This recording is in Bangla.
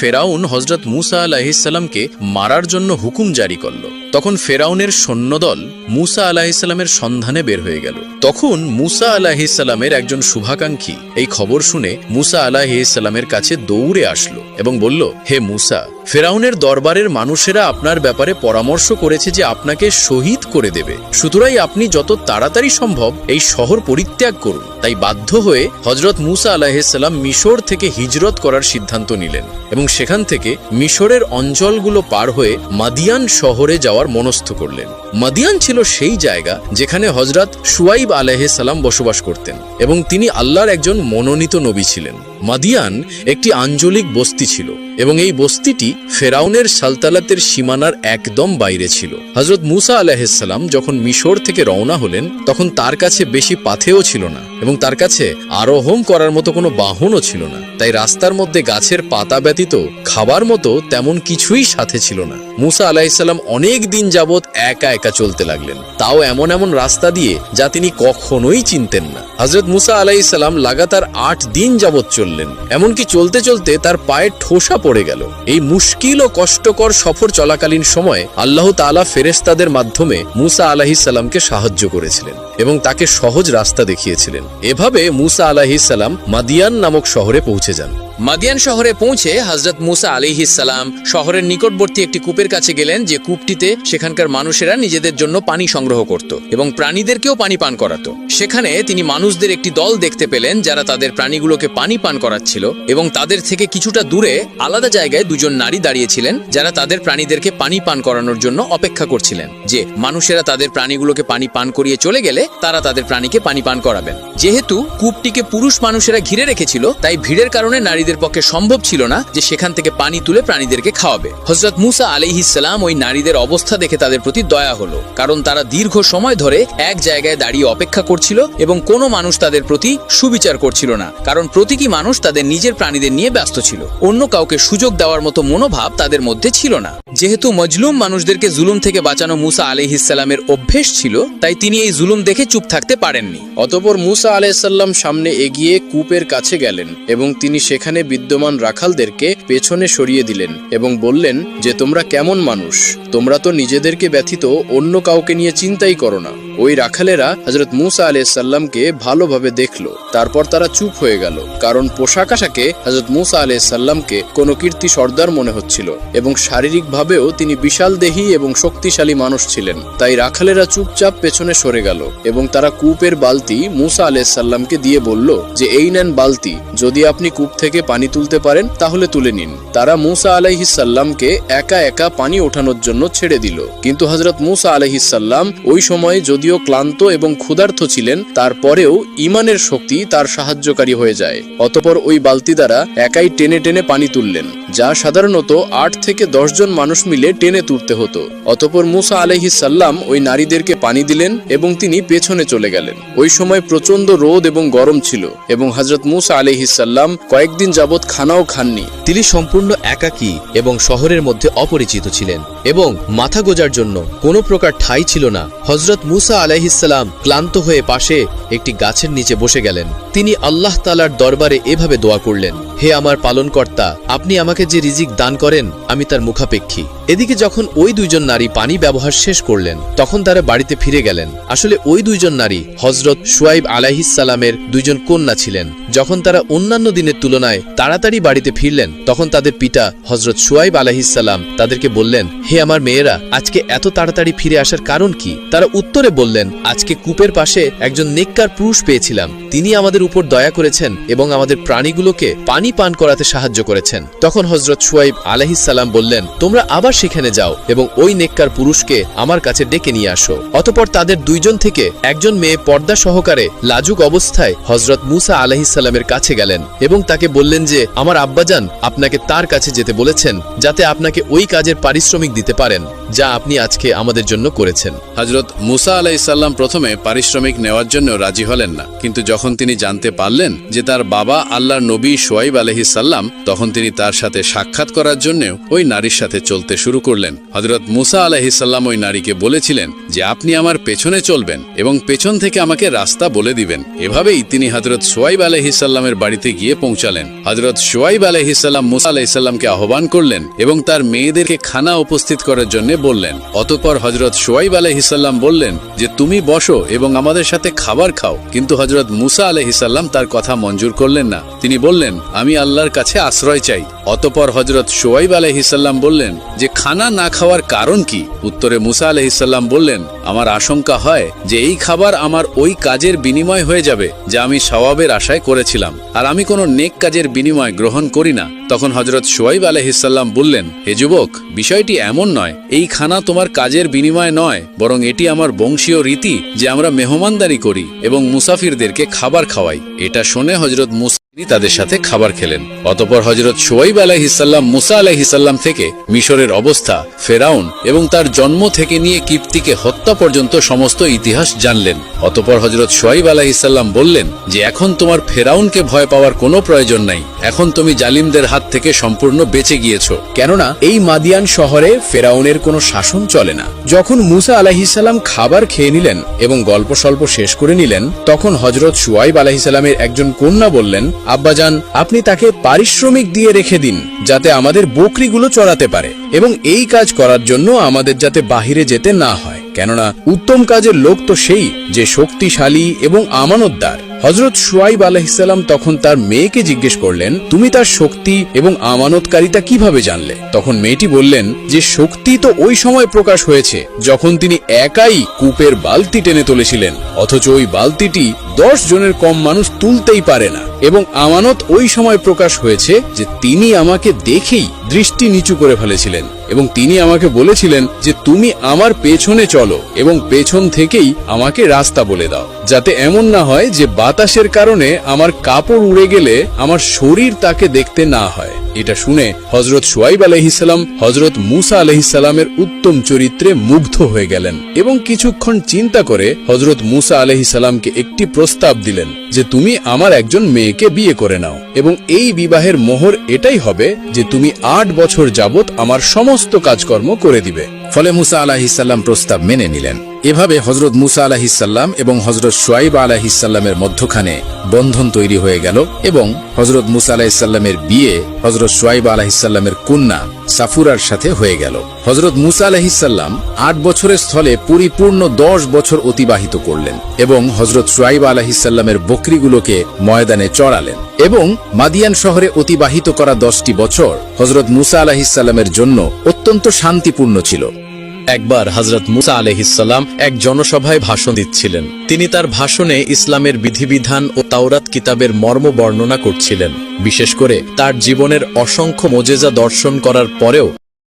ফেরাউন হজরত মুসা আলাহিসাল্লামকে মারার জন্য হুকুম জারি করল। তখন ফেরাউনের সৈন্যদল মুসা আলাহিসাল্লামের সন্ধানে বের হয়ে গেল। তখন মুসা আলাহিসাল্লামের একজন শুভাকাঙ্ক্ষী এই খবর শুনে মুসা আলাহিসাল্লামের কাছে দৌড়ে আসলো এবং বলল, হে মুসা, ফেরাউনের দরবারের মানুষেরা আপনার ব্যাপারে পরামর্শ করেছে যে আপনাকে শহীদ করে দেবে। সুতরাং আপনি যত তাড়াতাড়ি সম্ভব এই শহর পরিত্যাগ করুন। তাই বাধ্য হয়ে হজরত মুসা আলাহিসাল্লাম মিশর থেকে হিজরত করার সিদ্ধান্ত নিলেন এবং সেখান থেকে মিশরের অঞ্চলগুলো পার হয়ে মাদিয়ান শহরে যাওয়ার মনস্থ করলেন। মাদিয়ান ছিল সেই জায়গা যেখানে হজরত সুয়াইব আলাহিসাল্লাম বসবাস করতেন এবং তিনি আল্লাহর একজন মনোনীত নবী ছিলেন। মাদিয়ান একটি আঞ্চলিক বস্তি ছিল এবং এই বস্তিটি ফেরাউনের সালতালাতের সীমানার একদম বাইরে ছিল। হজরত মুসা আলাহিসাল্লাম যখন মিশর থেকে রওনা হলেন, তখন তার কাছে বেশি পাথেও ছিল না এবং তার কাছে আরোহণ করার মতো কোনো বাহনও ছিল না। তাই রাস্তার মধ্যে গাছের পাতা ব্যতীত খাবার মতো তেমন কিছুই সাথে ছিল না। মুসা আলাহিসাল্লাম অনেক দিন যাবৎ একা একা চলতে লাগলেন। তাও এমন এমন রাস্তা দিয়ে যা তিনি কখনোই চিনতেন না। হজরত মুসা আলাইসাল্লাম লাগাতার আট দিন যাবৎ চললেন এমনকি চলতে চলতে তার পায়ে ঠোসা পড়ে গেল। এই মুশকিল ও কষ্টকর সফর চলাকালীন সময় আল্লাহ তালা ফেরেস্তাদের মাধ্যমে মুসা আলাহিসাল্লামকে সাহায্য করেছিলেন এবং তাকে সহজ রাস্তা দেখিয়েছিলেন। এভাবে মুসা আলাহিসাল্লাম মাদিয়ান নামক শহরে পৌঁছে যান। মাদিয়ান শহরে পৌঁছে হজরত মুসা আলিহিসাল্লাম শহরের নিকটবর্তী একটি কূপের কাছে গেলেন যে কূপটিতে সেখানকার মানুষেরা নিজেদের জন্য পানি সংগ্রহ করত এবং প্রাণীদেরকেও পানি পান করাতো। সেখানে তিনি মানুষদের একটি দল দেখতে পেলেন যারা তাদের প্রাণীগুলোকে পানি পান করাচ্ছিল এবং তাদের থেকে কিছুটা দূরে আলাদা জায়গায় দুজন নারী দাঁড়িয়েছিলেন যারা তাদের প্রাণীদেরকে পানি পান করানোর জন্য অপেক্ষা করছিলেন। যে মানুষেরা তাদের প্রাণীগুলোকে পানি পান করিয়ে চলে গেলে তারা তাদের প্রাণীকে পানি পান করাবেন। যেহেতু কূপটিকে পুরুষ মানুষেরা ঘিরে রেখেছিল, তাই ভিড়ের কারণে নারীদের পক্ষে সম্ভব ছিল না যে সেখান থেকে পানি তুলে প্রাণীদেরকে খাওয়াবে। হজরত মুসা আলিহিসাল্লাম ওই নারীদের অবস্থা দেখে তাদের প্রতি দয়া হলো, কারণ তারা দীর্ঘ সময় ধরে এক জায়গায় দাঁড়িয়ে অপেক্ষা করছিল এবং কোনো মানুষ তাদের প্রতি সুবিচার করছিল না, কারণ প্রতীকী মানুষ তাদের নিজের প্রাণীদের নিয়ে ব্যস্ত ছিল। অন্য কাউকে সুযোগ দেওয়ার মতো মনোভাব তাদের মধ্যে ছিল না। যেহেতু মজলুম মানুষদেরকে জুলুম থেকে বাঁচানো মুসা আলিহিসাল্লামের অভ্যেস ছিল, তাই তিনি এই জুলুম দেখে চুপ থাকতে পারেননি। অতপর মুসা আলাইসাল্লাম সামনে এগিয়ে কূপের কাছে গেলেন এবং তিনি সেখানে বিদ্যমান রাখালদেরকে পেছনে সরিয়ে দিলেন এবং বললেন যে, তোমরা কেমন মানুষ? তোমরা তো নিজেদেরকে ব্যথিত, অন্য কাউকে নিয়ে চিন্তাই করো না। ওই রাখালেরা হজরত মুসা আলাইসাল্লামকে ভালোভাবে দেখল। তারপর তারা চুপ হয়ে গেল, কারণ পোশাক আশাকে হজরত মুসা আলাইসাল্লামকে কোনো কীর্তি সর্দার মনে হচ্ছিল এবং শারীরিকভাবেও তিনি বিশাল দেহী এবং শক্তিশালী মানুষ ছিলেন। তাই রাখালেরা চুপচাপ পেছনে সরে গেল এবং তারা কূপের বালতি মুসা আলাইসাল্লামকে দিয়ে বলল যে, এই নেন বালতি, যদি আপনি কূপ থেকে পানি তুলতে পারেন, তাহলে তুলে নিন। তারা মুসা আলাইহিসাল্লামকে একা একা পানি ওঠানোর জন্য ছেড়ে দিল। কিন্তু হজরত মুসা আলাইহিসাল্লাম ওই সময় যদিও ক্লান্ত এবং ক্ষুধার্ত ছিলেন, তারপরেও ইমানের শক্তি তার সাহায্যকারী হয়ে যায়। অতপর ওই বালতি দ্বারা একাই টেনে টেনে পানি তুললেন। যা সাধারণত আট থেকে জন মানুষ মিলে টেনে তুলতে হতো। অতপর মুসা আলাইহিসাল্লাম ওই নারীদেরকে পানি দিলেন এবং তিনি পেছনে চলে গেলেন। ওই সময় প্রচণ্ড রোদ এবং গরম ছিল এবং হজরত মুসা আলাইহিসাল্লাম কয়েকদিন যাবৎ খানাও খাননি। তিনি সম্পূর্ণ একাকী এবং শহরের মধ্যে অপরিচিত ছিলেন এবং মাথা গোজার জন্য কোনো প্রকার ঠাই ছিল না। হজরত মুসা আলাইহিসাল্লাম ক্লান্ত হয়ে পাশে একটি গাছের নিচে বসে গেলেন। তিনি আল্লাহ তালার দরবারে এভাবে দোয়া করলেন হে আমার পালনকর্তা, আপনি আমাকে যে রিজিক দান করেন, আমি তার মুখাপেক্ষী। এদিকে যখন ওই দুইজন নারী পানি ব্যবহার শেষ করলেন, তখন তারা বাড়িতে ফিরে গেলেন। আসলে ওই দুইজন নারী হজরত সুয়াইব আলাইহিসালামের দুইজন কন্যা ছিলেন। যখন তারা অন্যান্য দিনের তুলনায় তাড়াতাড়ি বাড়িতে ফিরলেন, তখন তাদের পিতা হজরত সুয়াইব আলাহিসাল্লাম তাদেরকে বললেন, হে আমার মেয়েরা, আজকে এত তাড়াতাড়ি ফিরে আসার কারণ কি? তারা উত্তরে বললেন, আজকে কূপের পাশে একজন নেককার পুরুষ পেয়েছিলাম। তিনি আমাদের উপর দয়া করেছেন এবং আমাদের প্রাণীগুলোকে পানি পান করাতে সাহায্য করেছেন। তখন হজরত সুয়াইব আলাহিসাল্লাম বললেন, তোমরা আবার সেখানে যাও এবং ওই নেককার পুরুষকে আমার কাছে ডেকে নিয়ে আসো। অতপর তাদের দুইজন থেকে একজন মেয়ে পর্দা সহকারে লাজুক অবস্থায় হজরত মুসা আলাহিসাল্লামের কাছে গেলেন এবং তাকে বললেন যে, আমার আব্বাজান আপনাকে তার কাছে যেতে বলেছেন যাতে আপনাকে ওই কাজের পারিশ্রমিক দিতে পারেন যা আপনি আজকে আমাদের জন্য করেছেন। হজরত মুসা আলাইসাল্লাম প্রথমে পারিশ্রমিক নেওয়ার জন্য রাজি হলেন না। কিন্তু যখন তিনি জানতে পারলেন যে তার বাবা আল্লাহর নবী সোয়াইব আলহিসাল্লাম তখন তিনি তার সাথে সাক্ষাৎ করার জন্য ওই নারীর সাথে চলতে শুরু করলেন। হজরত মুসা আলহিসাল্লাম ওই নারীকে বলেছিলেন যে, আপনি আমার পেছনে চলবেন এবং পেছন থেকে আমাকে রাস্তা বলে দিবেন। এভাবেই তিনি হজরত সোয়াইব আলহিসাল্লামের বাড়িতে গিয়ে পৌঁছালেন। হজরত সোয়াইব আলহিসাল্লাম মুসা আলাইসাল্লামকে আহ্বান করলেন এবং তার মেয়েদেরকে খানা উপস্থিত করার জন্য বললেন। অতঃপর হজরত সোয়াইব আলহিসাল্লাম বললেন যে, তুমি বসো এবং আমাদের সাথে খাবার খাও। কিন্তু হজরত মুসা আলহিসাল্লাম তার কথা মঞ্জুর করলেন না। তিনি বললেন, আমি আল্লাহর কাছে আশ্রয় চাই। অতঃপর হজরত সোয়াইব আলহিসাল্লাম বললেন, যে খানা না খাওয়ার কারণ কি? উত্তরে মুসা আলহিসাল্লাম বললেন, আমার আশঙ্কা হয় যে এই খাবার আমার ওই কাজের বিনিময় হয়ে যাবে, যা আমি সওয়াবের আশায় করেছিলাম। আর আমি কোনো নেক কাজের বিনিময় গ্রহণ করি না। তখন হজরত সোয়াইব আলহিসাল্লাম বললেন, হে যুবক, বিষয়টি এমন নয়। এই খানা তোমার কাজের বিনিময় নয়, বরং এটি আমার বংশীয় রীতি যে আমরা মেহমানদারি করি এবং মুসাফিরদেরকে খাবার খাওয়াই। এটা শুনে হজরত মুসা তিনি তাদের সাথে খাবার খেলেন। অতপর হজরত সোয়াইব আলাহিসাল্লাম মুসা আলাহিসাল্লাম থেকে মিশরের অবস্থা, ফেরাউন এবং তার জন্ম থেকে নিয়ে কিপ্তিকে হত্যা পর্যন্ত সমস্ত ইতিহাস জানলেন। অতপর হজরত সোয়াইব আলাহিসাল্লাম বললেন যে, এখন তোমার ফেরাউনকে ভয় পাওয়ার কোনো প্রয়োজন নাই। এখন তুমি জালিমদের হাত থেকে সম্পূর্ণ বেঁচে গিয়েছ। কেননা এই মাদিয়ান শহরে ফেরাউনের কোনো শাসন চলে না। যখন মুসা আলাহিসাল্লাম খাবার খেয়ে নিলেন এবং গল্প স্বল্প শেষ করে নিলেন, তখন হজরত সুয়াইব আলাহিসাল্লামের একজন কন্যা বললেন আব্বাজান, আপনি তাকে পারিশ্রমিক দিয়ে রেখে দিন, যাতে আমাদের বকরিগুলো চড়াতে পারে, এবং এই কাজ করার জন্য আমাদের যাতে বাহিরে যেতে না হয়। কেননা, উত্তম কাজের লোক তো সেই যে শক্তিশালী এবং আমানতদার। হজরত সুয়াইব আলহিসাল্লাম তখন তার মেয়েকে জিজ্ঞেস করলেন, তুমি তার শক্তি এবং আমানতকারিতা কীভাবে জানলে? তখন মেয়েটি বললেন, যে শক্তি তো ওই সময় প্রকাশ হয়েছে যখন তিনি একাই কূপের বালতি টেনে তুলেছিলেন, অথচ ওই বালতিটি দশ জনের কম মানুষ তুলতেই পারে না এবং আমানত ওই সময় প্রকাশ হয়েছে যে তিনি আমাকে দেখেই দৃষ্টি নিচু করে ফেলেছিলেন এবং তিনি আমাকে বলেছিলেন যে, তুমি আমার পেছনে চলো এবং পেছন থেকেই আমাকে রাস্তা বলে দাও। যাতে এমন না হয় যে বাতাসের কারণে আমার কাপড় উড়ে গেলে আমার শরীর তাকে দেখতে না হয়। এটা শুনে হজরত সোয়াইব আলহিসাল্লাম হজরত মুসা আলহিসাল্লামের উত্তম চরিত্রে মুগ্ধ হয়ে গেলেন এবং কিছুক্ষণ চিন্তা করে হজরত মুসা আলহিসাল্লামকে একটি প্রস্তাব দিলেন যে তুমি আমার একজন মেয়েকে বিয়ে করে নাও এবং এই বিবাহের মোহর এটাই হবে যে তুমি আট বছর যাবত আমার সমস্ত কাজকর্ম করে দিবে। ফলে মুসা আলাহিসাল্লাম প্রস্তাব মেনে নিলেন। এভাবে হজরত মুসা আলাহিসাল্লাম এবং হজরত সোয়াইব আলাহিসাল্লামের মধ্যখানে বন্ধন তৈরি হয়ে গেল এবং হজরত মুসা আলাহিসাল্লামের বিয়ে হজরত সোয়াইব আলাহিসাল্লামের কন্যা সাফুরার সাথে হয়ে গেল। হজরত মুসা আলাহিসাল্লাম আট বছরের স্থলে পরিপূর্ণ দশ বছর অতিবাহিত করলেন এবং হজরত সোয়াইব আলাহিসাল্লামের বকরিগুলোকে ময়দানে চড়ালেন এবং মাদিয়ান শহরে অতিবাহিত করা দশটি বছর হজরত মুসা আলাহিসাল্লামের জন্য অত্যন্ত শান্তিপূর্ণ ছিল। একবার হজরত মুসা আলহিসাল্লাম এক জনসভায় ভাষণ দিচ্ছিলেন। তিনি তার ভাষণে ইসলামের বিধিবিধান ও তাওরাত কিতাবের মর্ম বর্ণনা করছিলেন। বিশেষ করে তার জীবনের অসংখ্য মোজেজা দর্শন করার পরেও